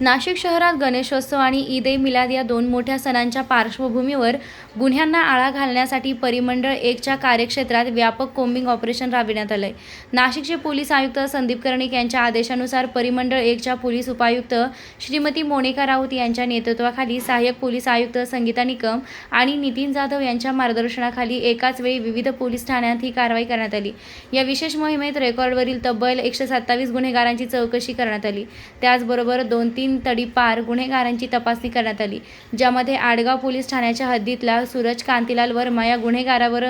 नाशिक शहरात गणेशोत्सव आणि ईद ए मिलाद या दोन मोठ्या सणांच्या पार्श्वभूमीवर गुन्ह्यांना आळा घालण्यासाठी परिमंडळ एकच्या कार्यक्षेत्रात व्यापक कोम्बिंग ऑपरेशन राबविण्यात आलंय. नाशिकचे पोलीस आयुक्त संदीप कर्णिक यांच्या आदेशानुसार परिमंडळ एकच्या पोलीस उपायुक्त श्रीमती मोनिका राऊत यांच्या नेतृत्वाखाली सहाय्यक पोलीस आयुक्त संगीता निकम आणि नितीन जाधव यांच्या मार्गदर्शनाखाली एकाच वेळी विविध पोलीस ठाण्यात ही कारवाई करण्यात आली. या विशेष मोहिमेत रेकॉर्डवरील तब्बल एकशे सत्तावीस गुन्हेगारांची चौकशी करण्यात आली. त्याचबरोबर दोन तीन तडीपार गुन्हेगारांची तपासणी करण्यात आली ज्यामध्ये आडगाव पोलीस ठाण्याच्या हद्दीतला सूरज कांतीलाल वर्मा या गुन्हेगारावर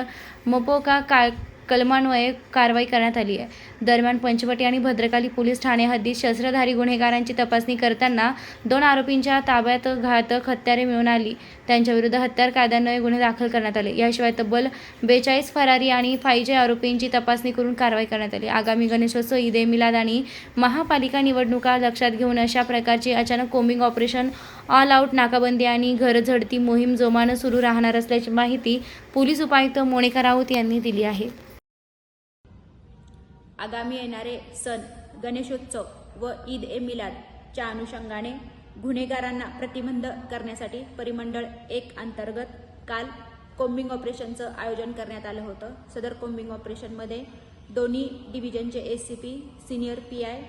मपोका का कलमान्वये कारवाई करण्यात आली आहे. दरम्यान पंचवटी आणि भद्रकाली पोलीस ठाणे हद्दीत शस्त्रधारी गुन्हेगारांची तपासणी करताना दोन आरोपींच्या ताब्यात घातक हत्यारे मिळून आली. त्यांच्याविरुद्ध हत्यार कायद्यान्वये गुन्हे दाखल करण्यात आले. याशिवाय तब्बल बेचाळीस फरारी आणि फायजे आरोपींची तपासणी करून कारवाई करण्यात आली. आगामी गणेशोत्सव ईद ए मिलाद आणि महापालिका निवडणुका लक्षात घेऊन अशा प्रकारची अचानक कोम्बिंग ऑपरेशन ऑल आऊट नाकाबंदी आणि घरझडती मोहीम जोमानं सुरू राहणार असल्याची माहिती पोलीस उपायुक्त मोनिका राऊत यांनी दिली आहे. आगामी येणारे सण गणेशोत्सव व ईद ए मिलादच्या अनुषंगाने गुन्हेगारांना प्रतिबंध करण्यासाठी परिमंडळ एक अंतर्गत काल कोम्बिंग ऑपरेशनचं आयोजन करण्यात आलं होतं. सदर कोम्बिंग ऑपरेशनमध्ये दोन्ही डिव्हिजनचे S C P senior P I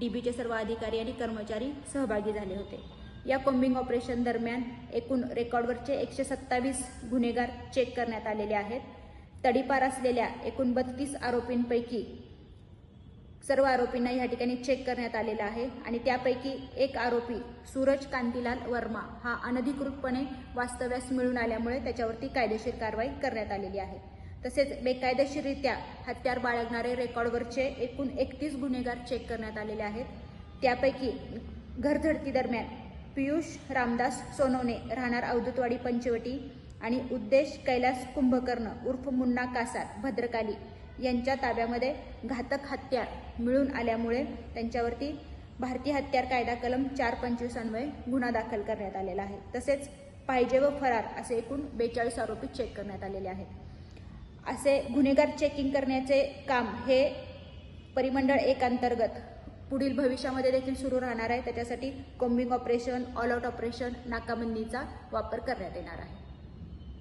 D बीचे सर्व अधिकारी आणि कर्मचारी सहभागी झाले होते. या कोम्बिंग ऑपरेशन दरम्यान एकूण रेकॉर्डवरचे एकशे सत्तावीस गुन्हेगार चेक करण्यात आलेले आहेत. तडीपार असलेल्या एकूण बत्तीस आरोपींपैकी सर्व आरोपींना या ठिकाणी चेक करण्यात आलेला आहे. आणि त्यापैकी एक आरोपी सूरज कांतीलाल वर्मा हा अनधिकृतपणे वास्तव्यास मिळून आल्यामुळे त्याच्यावरती कायदेशीर कारवाई करण्यात आलेली आहे. तसेच बेकायदेशीररित्या हत्यार बाळगणारे रेकॉर्डवरचे एकूण एकतीस गुन्हेगार चेक करण्यात आलेले आहेत. त्यापैकी घरझडतीदरम्यान पियुष रामदास सोनवणे राहणार अवधूतवाडी पंचवटी आणि उद्देश कैलास कुंभकर्ण उर्फ मुन्ना कासार भद्रकाली यांच्या ताब्यामध्ये घातक हत्यार मिळून आल्यामुळे त्यांच्यावरती भारतीय हत्यार कायदा कलम चार पंचवीस अन्वये गुन्हा दाखल करण्यात आलेला आहे. तसेच पाहिजे व फरार असे एकूण बेचाळीस आरोपी चेक करण्यात आलेले आहेत. असे गुन्हेगार चेकिंग करण्याचे काम हे परिमंडळ एक अंतर्गत पुढील भविष्यामध्ये देखील सुरू राहणार आहे. त्याच्यासाठी combing operation all out operation नाकाबंदीचा वापर करण्यात येणार आहे.